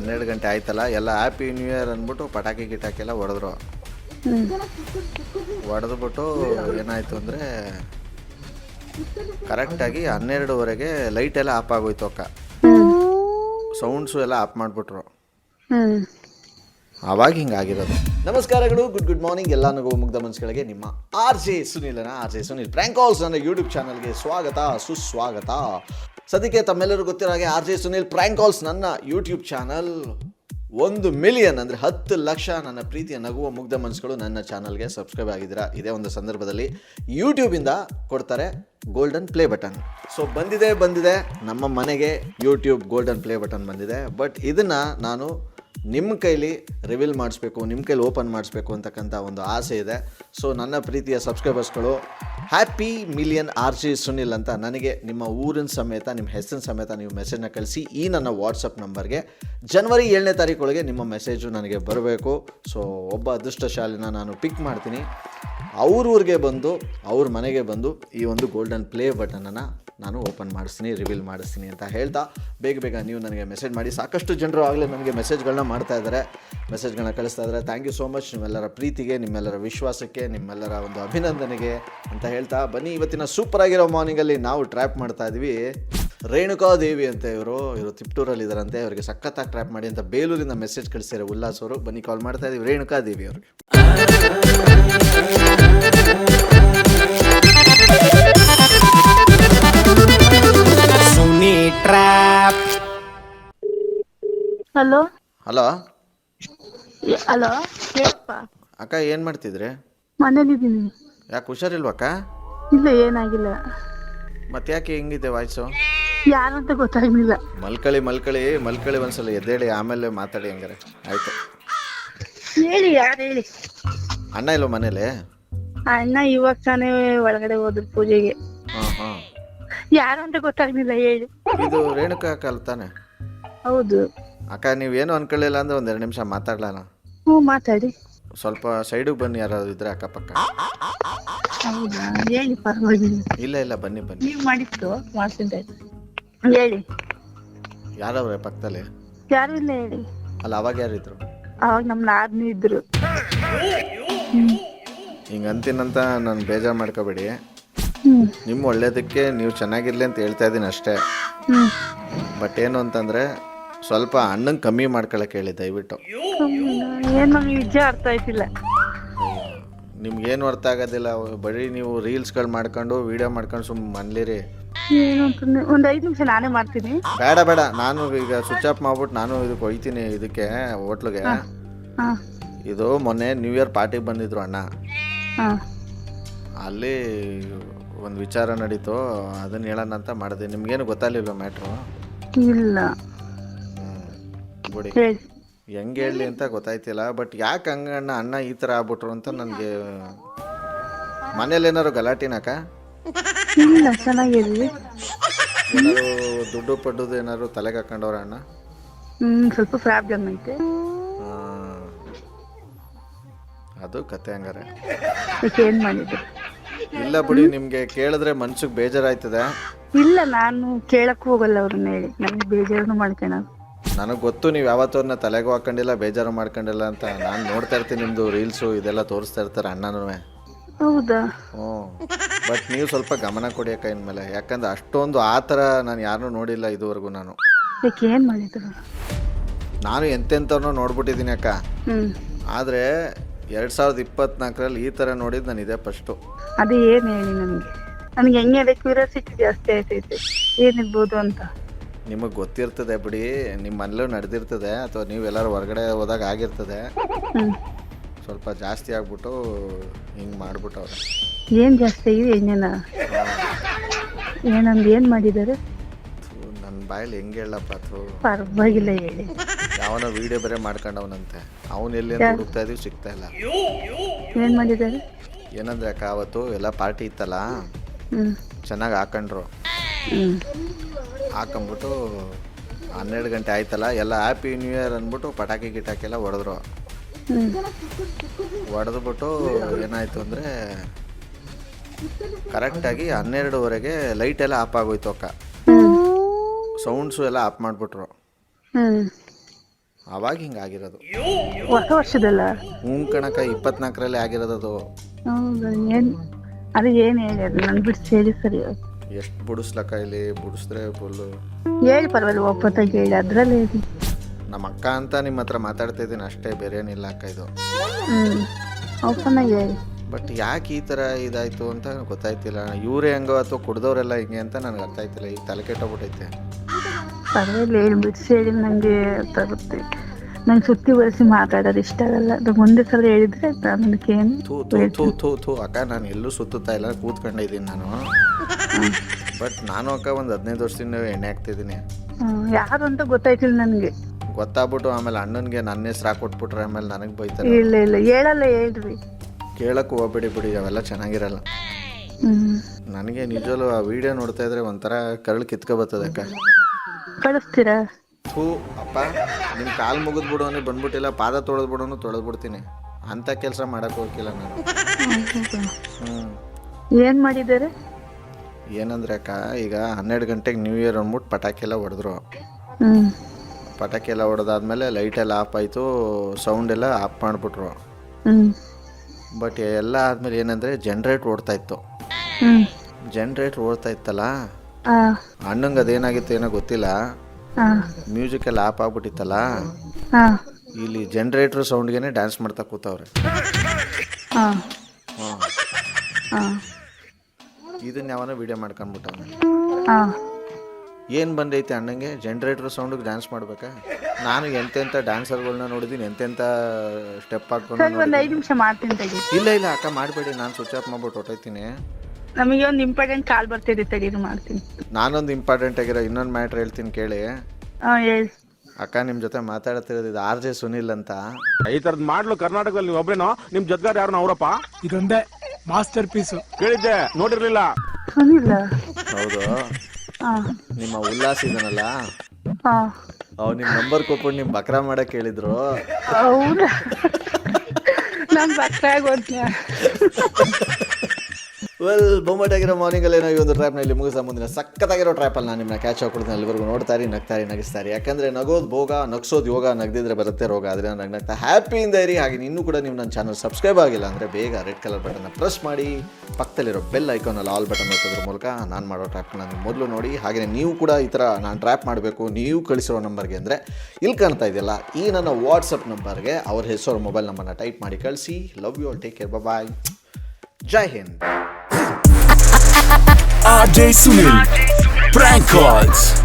ಹನ್ನೆರಡು ಗಂಟೆ ಆಯ್ತಲ್ಲ, ಎಲ್ಲ ಹ್ಯಾಪಿ ನ್ಯೂ ಇಯರ್ ಅಂದ್ಬಿಟ್ಟು ಪಟಾಕಿ ಗಿಟಾಕಿ ಎಲ್ಲ ಹೊಡೆದ್ರು. ಹೊಡೆದ್ಬಿಟ್ಟು ಏನಾಯಿತು ಅಂದರೆ ಕರೆಕ್ಟಾಗಿ ಹನ್ನೆರಡುವರೆಗೆ ಲೈಟ್ ಎಲ್ಲ ಆಫ್ ಆಗೋಯ್ತು ಅಕ್ಕ. ಸೌಂಡ್ಸು ಎಲ್ಲ ಆಫ್ ಮಾಡಿಬಿಟ್ರು. ಆವಾಗ ಹಿಂಗಾಗಿರೋದು ನಮಸ್ಕಾರಗಳು ಗುಡ್ ಗುಡ್ ಮಾರ್ನಿಂಗ್ ಎಲ್ಲ ನಗು ಮುಗ್ಧ ಮನಸ್ಸುಗಳಿಗೆ ನಿಮ್ಮ R J ಸುನಿಲನ, R J Sunil prank calls ನನ್ನ ಯೂಟ್ಯೂಬ್ ಚಾನಲ್ಗೆ ಸ್ವಾಗತ, ಸುಸ್ವಾಗತ. ಸದ್ಯಕ್ಕೆ ತಮ್ಮೆಲ್ಲರೂ ಗೊತ್ತಿರೋ ಹಾಗೆ R J Sunil prank calls ನನ್ನ ಯೂಟ್ಯೂಬ್ ಚಾನಲ್ ಒಂದು ಮಿಲಿಯನ್ ಅಂದರೆ ಹತ್ತು ಲಕ್ಷ ನನ್ನ ಪ್ರೀತಿಯ ನಗುವ ಮುಗ್ಧ ಮನಸ್ಸುಗಳು ನನ್ನ ಚಾನಲ್ಗೆ ಸಬ್ಸ್ಕ್ರೈಬ್ ಆಗಿದ್ದೀರಾ? ಇದೇ ಒಂದು ಸಂದರ್ಭದಲ್ಲಿ ಯೂಟ್ಯೂಬಿಂದ ಕೊಡ್ತಾರೆ ಗೋಲ್ಡನ್ ಪ್ಲೇ ಬಟನ್ ಸೊ ಬಂದಿದೆ ಬಂದಿದೆ. ನಮ್ಮ ಮನೆಗೆ ಯೂಟ್ಯೂಬ್ ಗೋಲ್ಡನ್ ಪ್ಲೇ ಬಟನ್ ಬಂದಿದೆ. ಬಟ್ ಇದನ್ನು ನಾನು ನಿಮ್ಮ ಕೈಲಿ ರಿವೀಲ್ ಮಾಡಿಸ್ಬೇಕು, ನಿಮ್ಮ ಕೈಲಿ ಓಪನ್ ಮಾಡಿಸ್ಬೇಕು ಅಂತಕ್ಕಂಥ ಒಂದು ಆಸೆ ಇದೆ. ಸೊ ನನ್ನ ಪ್ರೀತಿಯ ಸಬ್ಸ್ಕ್ರೈಬರ್ಸ್ಗಳು happy million R J Sunil ಅಂತ ನನಗೆ ನಿಮ್ಮ ಊರಿನ ಸಮೇತ, ನಿಮ್ಮ ಹೆಸರಿನ ಸಮೇತ ನೀವು ಮೆಸೇಜ್ನ ಕಳಿಸಿ ಈ ನನ್ನ ವಾಟ್ಸಪ್ ನಂಬರ್ಗೆ ಜನವರಿ ಏಳನೇ ತಾರೀಕೊಳಗೆ ನಿಮ್ಮ ಮೆಸೇಜು ನನಗೆ ಬರಬೇಕು. ಸೊ ಒಬ್ಬ ಅದೃಷ್ಟಶಾಲಿನ ನಾನು ಪಿಕ್ ಮಾಡ್ತೀನಿ. ಅವ್ರ ಊರಿಗೆ ಬಂದು, ಅವ್ರ ಮನೆಗೆ ಬಂದು ಈ ಒಂದು ಗೋಲ್ಡನ್ ಪ್ಲೇ ಬಟನನ್ನು ನಾನು ಓಪನ್ ಮಾಡಿಸ್ತೀನಿ ರಿವೀಲ್ ಮಾಡಿಸ್ತೀನಿ ಅಂತ ಹೇಳ್ತಾ ಬೇಗ ಬೇಗ ನೀವು ನನಗೆ ಮೆಸೇಜ್ ಮಾಡಿ. ಸಾಕಷ್ಟು ಜನರು ಆಗಲೇ ನನಗೆ ಮೆಸೇಜ್ಗಳನ್ನ ಮಾಡ್ತಾ ಇದ್ದಾರೆ ಮೆಸೇಜ್ಗಳನ್ನ ಕಳಿಸ್ತಾ ಇದ್ದಾರೆ ಥ್ಯಾಂಕ್ ಯು ಸೋ ಮಚ್ ನಿಮ್ಮೆಲ್ಲರ ಪ್ರೀತಿಗೆ, ನಿಮ್ಮೆಲ್ಲರ ವಿಶ್ವಾಸಕ್ಕೆ, ನಿಮ್ಮೆಲ್ಲರ ಒಂದು ಅಭಿನಂದನೆಗೆ ಅಂತ ಹೇಳ್ತಾ ಬನ್ನಿ. ಇವತ್ತಿನ ಸೂಪರ್ ಆಗಿರೋ ಮಾರ್ನಿಂಗಲ್ಲಿ ನಾವು ಟ್ರ್ಯಾಪ್ ಮಾಡ್ತಾ ಇದ್ವಿ. ರೇಣುಕಾ ದೇವಿ ಅಂತ ಇವರು ಇವರು ತಿಪ್ಟೂರಲ್ಲಿ ಇದ್ದಾರಂತೆ ಅವರಿಗೆ ಸಖತ್ತಾಗಿ ಟ್ರ್ಯಾಪ್ ಮಾಡಿ ಅಂತ ಬೇಲೂರಿಂದ ಮೆಸೇಜ್ ಕಳಿಸ್ತಾರೆ ಉಲ್ಲಾಸ್ ಅವರು. ಬನ್ನಿ ಕಾಲ್ ಮಾಡ್ತಾ ಇದೀವಿ. ರೇಣುಕಾ ದೇವಿ ಅವ್ರಿಗೆ. ಟ್ರ್ಯಾಪ್ ಹಲೋ ಹಲೋ ಹಲೋ ಹೇಳಪ್ಪ ಅಕ್ಕ ಏನು ಮಾಡ್ತಿದ್ರಿ? ಮನೇಲಿದ್ದೀನಿ. ಯಾಕೆ ಹುಷಾರಿಲ್ವಕ್ಕ ಇಲ್ಲ ಏನಾಗಿಲ್ಲ. ಮತ್ತೆ ಯಾಕೆ ಹಿಂಗಿದೆ ವಾಯ್ಸು? ಯಾರಂತ ಗೊತ್ತಾಗಿಲ್ಲ ಮಲ್ಕಳಿ ಮಲ್ಕಳಿ ಮಲ್ಕಳಿ ಒಂದ್ಸಲ ಎದ್ದೇಳಿ ಆಮೇಲೆ ಮಾತಾಡಿ ಹಂಗಾರೆ. ಆಯ್ತು. ಹೇಳಿ ಯಾರು ಹೇಳಿ? ಅಣ್ಣ ಇಲ್ವ ಮನೇಲಿ? ಅಣ್ಣ ಇವಾಗ ತಾನೇ ಒಳಗಡೆ ಹೋದ್ರು ಪೂಜೆಗೆ. ಯಾರು ಅಂತ ಗೊತ್ತಾಗ್ಲಿಲ್ಲ ಹೇಳಿ. ಇದು ರೇಣುಕಾ ಅಕ್ಕ ಅಲ್ಲ ತಾನೆ? ಹೌದು. ಅಕ್ಕ ನೀವೇನು ಅನ್ಕೊಳ್ಳಿಲ್ಲ ಅಂದ್ರೆ ಒಂದೆರಡು ನಿಮಿಷ ಮಾತಾಡ್ಲಾನ ಹ್ಞೂ ಮಾತಾಡಿ. ಸ್ವಲ್ಪ ಸೈಡಿಗೆ ಬನ್ನಿ ಯಾರಾದ್ರು ಇದ್ರೆ ಅಕ್ಕಪಕ್ಕ. ಹೌದಾ? ಹೇಳಿ ಪರವಾಗಿಲ್ಲ. ಇಲ್ಲ ಇಲ್ಲ ಬನ್ನಿ ಬನ್ನಿ. ನೀವು ಮಾಡಿತ್ತು ಮಾಡ್ತಿದ್ದೆ ಹೇಳಿ. ಯಾರವ್ರೆ ಪಕ್ಕದಲ್ಲಿ? ಯಾರು ಇಲ್ಲ ಹೇಳಿ. ಅಲ್ಲ ಅವಾಗ ಯಾರಿದ್ರು? ಅವಾಗ ನಮ್ಮ ನಾದ್ನಿ ಇದ್ರು. ಹಿಂಗೆ ಅಂತೀನಂತ ನಾನು ಬೇಜಾರು ಮಾಡ್ಕೋಬೇಡಿ. ನಿಮ್ಮ ಒಳ್ಳೇದಕ್ಕೆ ನೀವು ಚೆನ್ನಾಗಿರ್ಲಿ ಅಂತ ಹೇಳ್ತಾ ಇದ್ದೀನಿ ಅಷ್ಟೇ. ಬಟ್ ಏನು ಅಂತಂದರೆ ಸ್ವಲ್ಪ ಅಣ್ಣಂಗೆ ಕಮ್ಮಿ ಮಾಡ್ಕೊಳಕ್ಕೆ ಹೇಳಿ ದಯವಿಟ್ಟು. ಏನ್ ನಮ್ಗೆ ನಿಜ ಅರ್ಥ ಆಯ್ತಿಲ್ಲ. ನಿಮ್ಗೇನು ಅರ್ಥ ಆಗೋದಿಲ್ಲ ಬರೀ ನೀವು ರೀಲ್ಸ್ಗಳು ಮಾಡ್ಕೊಂಡು ವಿಡಿಯೋ ಮಾಡ್ಕೊಂಡು ಸುಮ್ಮನೆ ಮನ್ಲಿರಿ ಏನು ಅಂತ ಒಂದ್ ಐದು ನಿಮಿಷ ನಾನೇ ಮಾಡ್ತೀನಿ. ಬೇಡ ಬೇಡ ನಾನು ಈಗ ಸ್ವಿಚ್ ಆಫ್ ಮಾಡ್ಬಿಟ್ಟು ನಾನು ಇದಕ್ಕೆ ಹೋಯ್ತೀನಿ ಇದಕ್ಕೆ ಹೋಟ್ಲಿಗೆ. ಹಾ ಇದು ಮೊನ್ನೆ ನ್ಯೂ ಇಯರ್ ಪಾರ್ಟಿಗೆ ಬಂದಿದ್ರು ಅಣ್ಣ. ಹಾ. ಅಲ್ಲಿ ಒಂದು ವಿಚಾರ ನಡೀತು ಅದನ್ನ ಹೇಳೋಣ ಅಂತ ಮಾಡಿದೆ. ನಿಮ್ಗೇನು ಗೊತ್ತಾಗಲಿಲ್ವ ಮ್ಯಾಟ್ರು? ಇಲ್ಲ. ಬಿಡಿ. ಹೇಳಿ. ಹೆಂಗೆ ಹೇಳಲಿ ಅಂತ ಗೊತ್ತಾಯ್ತಿಲ್ಲ ಬಟ್ ಯಾಕೆ ಹಂಗಣ್ಣ ಅಣ್ಣ ಈ ಥರ ಆಗ್ಬಿಟ್ರು ಅಂತ ನನಗೆ ಮನೇಲಿ ಏನಾರು ಗಲಾಟಿನಾಕ ಇಲ್ಲ ಚೆನ್ನಾಗಿದ್ವಿ ಏನಾರು ದುಡ್ಡು ಪಡ್ಡದ ಏನಾರು ತಲೆಗೆ ಹಾಕೊಂಡವ್ರ ಅಣ್ಣ? ಹ್ಮ್ ಸ್ವಲ್ಪ ಪ್ರಾಬ್ಲಮ್ ಐತೆ. ಆ, ಅದು ಕತೆ ಹಂಗಾರೆ. ಅದಕ್ಕೆ ಏನ್ ಮಾಡಿದ್ರು? ಇಲ್ಲ ಬಿಡಿ ನಿಮಗೆ ಕೇಳಿದ್ರೆ ಮನ್ಸಿಗೆ ಬೇಜಾರಾಯ್ತದೆ. ಇಲ್ಲ ನಾನು ಕೇಳಕ್ ಹೋಗಲ್ಲ ಅವ್ರನ್ನ ಹೇಳಿ. ನನ್ಗೆ ಬೇಜಾರನ್ನು ಮಾಡ್ಕೊಳದು ನನಗೆ ಗೊತ್ತು ನೀವು ಯಾವತ್ತೂ ತಲೆಗೆ ತಲೆಗೂ ಹಾಕೊಂಡಿಲ್ಲ ಬೇಜಾರು ಮಾಡ್ಕೊಂಡಿಲ್ಲ ಅಂತ. ನಾನು ನೋಡ್ತಾ ಇರ್ತೀನಿ ನಿಮ್ಮದು ರೀಲ್ಸು ಇದೆಲ್ಲ ತೋರಿಸ್ತಾ ಇರ್ತಾರೆ ಅಣ್ಣನೂ. ಹೌದಾ? ಹ್ಞೂ. ಬಟ್ ನೀವು ಸ್ವಲ್ಪ ಗಮನ ಕೊಡಿ ಅಕ್ಕ ಇನ್ಮೇಲೆ. ಯಾಕಂದ್ರೆ ಅಷ್ಟೊಂದು ಆ ಥರ ನಾನು ಯಾರನ್ನೂ ನೋಡಿಲ್ಲ ಇದುವರೆಗೂ ನಾನು. ಅದಕ್ಕೆ ಏನ್ ಮಾಡಿದ್ರು? ನಾನು ಎಂತೆಂಥವ್ರನ್ನೂ ನೋಡ್ಬಿಟ್ಟಿದ್ದೀನಿ ಅಕ್ಕ. ಹ್ಮ್. ಆದರೆ ಎರಡು ಸಾವಿರದ ಇಪ್ಪತ್ನಾಲ್ಕರಲ್ಲಿ ಈ ಥರ ನೋಡಿದ್ದು ನಾನು ಇದೇ ಫಸ್ಟು ಅದೇ ಏನ್ ಹೇಳಿ ನನ್ಗೆ? ನನ್ಗೆ ಹೆಂಗೆ ಕ್ಯೂರಿಯಾಸಿಟಿ ಜಾಸ್ತಿ ಆಯ್ತೈತೆ ಏನಿರ್ಬೋದು ಅಂತ. ನಿಮಗೆ ಗೊತ್ತಿರ್ತದೆ ಬಿಡಿ ನಿಮ್ಮ ಮನೇಲೂ ನಡೆದಿರ್ತದೆ ಅಥವಾ ನೀವು ಎಲ್ಲರೂ ಹೊರಗಡೆ ಹೋದಾಗ ಆಗಿರ್ತದೆ. ಹ್ಮ್. ಸ್ವಲ್ಪ ಜಾಸ್ತಿ ಆಗ್ಬಿಟ್ಟು ಹಿಂಗೆ ಮಾಡ್ಬಿಟ್ಟವ್ರೆ. ಏನು ಜಾಸ್ತಿ ಆಗಿದೆ ಹೆಂಗೇನ ಏನಂದು ಏನು ಮಾಡಿದ್ದಾರೆ? ನನ್ನ ಬಾಯಲ್ಲಿ ಹೆಂಗೆ ಹೇಳಪ್ಪ ಅಥವಾ ಪರವಾಗಿಲ್ಲ ಹೇಳಿ. ಯಾವನ ವಿಡಿಯೋ ಬೇರೆ ಮಾಡ್ಕೊಂಡವನಂತೆ. ಅವನು ಎಲ್ಲಿ ಅಂತ ಹುಡುಕ್ತಾ ಇದೀವಿ ಸಿಗ್ತಾ ಇಲ್ಲ. ಏನು ಮಾಡಿದ್ದಾರೆ? ಏನಂದ್ರೆ ಅಕ್ಕ ಅವತ್ತು ಎಲ್ಲ ಪಾರ್ಟಿ ಇತ್ತಲ್ಲ? ಚೆನ್ನಾಗಿ ಹಾಕೊಂಡ್ರು. ಹಾಕೊಂಬಿಟ್ಟು ಹನ್ನೆರಡು ಗಂಟೆ ಆಯ್ತಲ್ಲ ಎಲ್ಲ ಹ್ಯಾಪಿ ನ್ಯೂ ಇಯರ್ ಅಂದ್ಬಿಟ್ಟು ಪಟಾಕಿ ಗಿಟಾಕಿ ಎಲ್ಲ ಹೊಡೆದ್ರು ಹೊಡೆದ್ಬಿಟ್ಟು ಏನಾಯಿತು ಅಂದರೆ ಕರೆಕ್ಟಾಗಿ ಹನ್ನೆರಡುವರೆಗೆ ಲೈಟ್ ಎಲ್ಲ ಆಫ್ ಆಗೋಯ್ತು ಅಕ್ಕ. ಸೌಂಡ್ಸು ಎಲ್ಲ ಆಫ್ ಮಾಡಿಬಿಟ್ರು. ಅವಾಗ ಹಿಂಗಾಗಿರೋದು ಹೊಸ ವರ್ಷದಲ್ಲ? ಹ್ಞೂ ಕಣಕ ಇಪ್ಪತ್ನಾಲ್ಕರಲ್ಲಿ ಆಗಿರೋದು ಅದು ಹೌದಾ ಏನು ಅದು ಏನು ಹೇಳಿ ನನ್ ಬಿಡಿಸಿ ಹೇಳಿ ಸರಿ ಎಷ್ಟು ಬುಡಿಸ್ಲಕ್ಕ ಇಲ್ಲಿ ಬುಡಿಸಿದ್ರೆ ಫುಲ್ಲು ಹೇಳಿ ಪರವಾಗಿಲ್ಲ ಒಪ್ಪತ್ತಾಗಿ ಹೇಳಿ ಅದ್ರಲ್ಲಿ ಹೇಳಿ. ನಮ್ಮ ಅಕ್ಕ ಅಂತ ನಿಮ್ಮ ಹತ್ರ ಮಾತಾಡ್ತಾ ಇದ್ದೀನಿ ಅಷ್ಟೇ ಬೇರೆ ಏನಿಲ್ಲ ಅಕ್ಕ ಇದು. ಹೇಳಿ. ಬಟ್ ಯಾಕೆ ಈ ಥರ ಇದಾಯಿತು ಅಂತ ಗೊತ್ತಾಯ್ತಿಲ್ಲ. ಇವರೇ ಹೆಂಗೋ ಅಥವಾ ಕುಡ್ದವ್ರೆಲ್ಲ ಹಿಂಗೆ ಅಂತ ನನಗೆ ಅರ್ಥ ಆಯ್ತಿಲ್ಲ ಈಗ ತಲೆ ಕೆಟ್ಟೋಗ್ಬಿಟ್ಟೈತೆ ಪರವಾಗಿಲ್ಲ ಹೇಳಿ ಬಿಡಿಸಿ ಹೇಳಿ ನನಗೆ ನಂಗೆ ಸುತ್ತಿ ಬಳಸಿ ಮಾತಾಡೋದು ಇಷ್ಟ ಆಗಲ್ಲ. ಅದು ಮುಂದೆ ಸಲ ಹೇಳಿದ್ರೆ ನನಗೇನು ಥೂ ಥೂ ಥೂ ಥೂ ಥೂ ಅಕ್ಕ ನಾನು ಎಲ್ಲೂ ಸುತ್ತುತ್ತಾ ಇಲ್ಲ ಕೂತ್ಕೊಂಡಿದ್ದೀನಿ ನಾನು. ಬಟ್ ನಾನು ಅಕ್ಕ ಒಂದು ಹದಿನೈದು ವರ್ಷದಿಂದ ಎಣ್ಣೆ ಹಾಕ್ತಿದ್ದೀನಿ. ಹ್ಮ್, ಯಾರು ಅಂತ ಗೊತ್ತಾಯ್ತಿಲ್ಲ ನನಗೆ. ಗೊತ್ತಾಗ್ಬಿಟ್ಟು ಆಮೇಲೆ ಅಣ್ಣನಿಗೆ ನನ್ನ ಹೆಸ್ರು ಹಾಕೊಟ್ಬಿಟ್ರೆ ಆಮೇಲೆ ನನಗೆ ಬೈತಾರೆ. ಇಲ್ಲ ಇಲ್ಲ ಹೇಳಲ್ಲ ಹೇಳ್ರಿ. ಕೇಳಕ್ಕೆ ಹೋಗ್ಬೇಡಿ ಬಿಡಿ ಅವೆಲ್ಲ ಚೆನ್ನಾಗಿರಲ್ಲ. ಹ್ಮ್. ನನಗೆ ನಿಜವಲ್ಲೂ ಆ ವಿಡಿಯೋ ನೋಡ್ತಾ ಇದ್ರೆ ಒಂಥರ ಕರಳು ಕಿತ್ಕೊ ಬರ್ತದೆ ಅಕ್ಕ. ಕಳಿಸ್ತೀರಾ? ಥೂ ಅಪ್ಪ ನಿಮ್ಮ ಕಾಲು ಮುಗಿದ್ ಬಿಡೋನೆ ಬಂದ್ಬಿಟ್ಟಿಲ್ಲ ಪಾದ ತೊಳೆದು ಬಿಡೋನು ತೊಳೆದು ಬಿಡ್ತೀನಿ. ಅಂತ ಕೆಲಸ ಮಾಡಕ್ ಹೋಗಿಲ್ಲ ನಾನು. ಹ್ಞೂ ಏನ್ ಮಾಡಿದ್ದಾರೆ? ಏನಂದ್ರೆ ಅಕ್ಕ ಈಗ ಹನ್ನೆರಡು ಗಂಟೆಗೆ ನ್ಯೂ ಇಯರ್ ಅಂದ್ಬಿಟ್ಟು ಪಟಾಕಿ ಎಲ್ಲ ಹೊಡೆದ್ರು. ಹ್ಮ್. ಪಟಾಕಿ ಎಲ್ಲ ಹೊಡೆದಾದ್ಮೇಲೆ ಲೈಟ್ ಎಲ್ಲ ಆಫ್ ಆಯಿತು ಸೌಂಡ್ ಎಲ್ಲ ಆಫ್ ಮಾಡ್ಬಿಟ್ರು. ಹ್ಮ್. ಬಟ್ ಎಲ್ಲ ಆದಮೇಲೆ ಏನಂದರೆ ಜನ್ರೇಟ್ ಓಡ್ತಾ ಇತ್ತು. ಹ್ಮ್. ಜನ್ರೇಟ್ ಓಡ್ತಾ ಇತ್ತಲ್ಲ? ಆ. ಅಣ್ಣಂಗೆ ಅದೇನಾಗಿತ್ತು ಏನೋ ಗೊತ್ತಿಲ್ಲ. ಮ್ಯೂಸಿಕ್ ಎಲ್ಲ ಆಪ್ ಆಗ್ಬಿಟ್ಟಿತ್ತಲ್ಲ? ಇಲ್ಲಿ ಜನರೇಟರ್ ಸೌಂಡ್ಗೆ ಡ್ಯಾನ್ಸ್ ಮಾಡ್ತಾ ಕೂತವ್ರೆ. ಇದನ್ನ ಯಾವನ ವಿಡಿಯೋ ಮಾಡ್ಕೊಂಡ್ಬಿಟ್ಟವನೆ. ಏನು ಬಂದೈತೆ ಅಣ್ಣಂಗೆ? ಜನರೇಟರ್ ಸೌಂಡಿಗೆ ಡ್ಯಾನ್ಸ್ ಮಾಡ್ಬೇಕಾ? ನಾನು ಎಂತೆಂಥ ಡ್ಯಾನ್ಸರ್ಗಳನ್ನ ನೋಡಿದ್ದೀನಿ ಎಂತೆಂಥ ಸ್ಟೆಪ್ ತಡಿ ಇಲ್ಲ ಇಲ್ಲ ಅಕ್ಕ ಮಾಡಬೇಡಿ. ನಾನು ಸ್ವಿಚ್ ಆಫ್ ಮಾಡ್ಬಿಟ್ಟು ಹೊಟ್ಟೋಯ್ತೀನಿ ನಮಗೆ ಒಂದು ಇಂಪಾರ್ಟೆಂಟ್ ಕಾಲ್ ಬರ್ತಿದೆ ತಡೀರಿ ಮಾಡ್ತೀನಿ. ನಾನೊಂದು ಇಂಪಾರ್ಟೆಂಟ್ ಆಗಿರೋ ಇನ್ನೊಂದು ಮ್ಯಾಟ್ರ್ ಹೇಳ್ತೀನಿ ಕೇಳಿ. ಹಾ ಹೇಳಿ. ಅಕ್ಕ ನಿಮ್ಮ ಜೊತೆ ಮಾತಾಡ್ತಿರೋದು ಇದು ಆರ್ ಜೆ ಸುನಿಲ್ ಅಂತ. ಈ ತರದ್ ಮಾಡ್ಲು ಕರ್ನಾಟಕದಲ್ಲಿ ನೀವು ಒಬ್ರೇನೋ ನಿಮ್ ಜದ್ಗಾರ್ ಯಾರು ಅವರಪ್ಪ? ಇದೊಂದೇ ಮಾಸ್ಟರ್ ಪೀಸ್ ಕೇಳಿದ್ದೆ ನೋಡಿರ್ಲಿಲ್ಲ. ಸುನಿಲ್ಲ ಹೌದು. ಹಾ. ನಿಮ್ಮ ಉಲ್ಲಾಸ್ ಇದನಲ್ಲ? ಹಾ. ಅವ್ರು ನಿಮ್ಮ ನಂಬರ್ ಕೊಟ್ಬಿಟ್ಟು ನಿಮ್ಮ ಬಕ್ರಾ ಮಾಡಕ್ಕೆ ಹೇಳಿದ್ರು ಹೌದಾ? ನಾನ್ ಬರ್ತಾ ಹೋದ್ನ? ವೆಲ್ ಬೊಮ್ಮಟಾಗಿರೋ ಮಾರ್ನಿಂಗಲ್ಲಿ ಏನೋ ಈ ಒಂದು ಟ್ರ್ಯಾಪ್ನಲ್ಲಿ ಮುಗಿಸ ಮುಂದಿನ ಸಕ್ಕತ್ತಾಗಿರೋ ಟ್ರ್ಯಾಪಲ್ಲಿ ನಾನು ನಿಮ್ಮನ್ನ ಕ್ಯಾಚ್ ಹಾಕೊಡ್ತೀನಿ ಅಲ್ಲಿವರೆಗೂ ನೋಡ್ತಾರೆ ನಗ್ತಾರೆ ನಗಿಸ್ತಾರೆ ಯಾಕಂದರೆ ನಗೋದು ಭೋಗ, ನಗ್ಸೋದು ಯೋಗ, ನಗ್ದಿದ್ರೆ ಬರುತ್ತೆ ರೋಗ. ಆದರೆ ನಗ್ ನಗ್ತಾ ಹ್ಯಾಪಿಯಿಂದ ಇರಿ. ಹಾಗೆ ಇನ್ನೂ ಕೂಡ ನೀವು ನನ್ನ ಚಾನಲ್ ಸಬ್ಸ್ಕ್ರೈಬ್ ಆಗಿಲ್ಲ ಅಂದರೆ ಬೇಗ ರೆಡ್ ಕಲರ್ ಬಟನ್ನ ಪ್ರೆಸ್ ಮಾಡಿ, ಪಕ್ಕದಲ್ಲಿರೋ ಬೆಲ್ ಐಕಾನಲ್ಲಿ ಆಲ್ ಬಟನ್ ಒತ್ತೋದ್ರ ಮೂಲಕ ನಾನು ಮಾಡೋ ಟ್ರ್ಯಾಪ್ನ ನಾನು ಮೊದಲು ನೋಡಿ. ಹಾಗೆ ನೀವು ಕೂಡ ಈ ಥರ ನಾನು ಟ್ರ್ಯಾಪ್ ಮಾಡಬೇಕು, ನೀವು ಕಳಿಸಿರೋ ನಂಬರ್ಗೆ ಅಂದರೆ ಇಲ್ಲಿ ಕಾಣ್ತಾ ಇದೆಯಲ್ಲ, ಈ ನನ್ನ ವಾಟ್ಸಪ್ ನಂಬರ್ಗೆ ಅವ್ರ ಹೆಸರು ಮೊಬೈಲ್ ನಂಬರ್ನ ಟೈಪ್ ಮಾಡಿ ಕಳಿಸಿ. Love you all take care bye ಜೈ ಹಿಂದ್. RJ Sunil. Prank calls.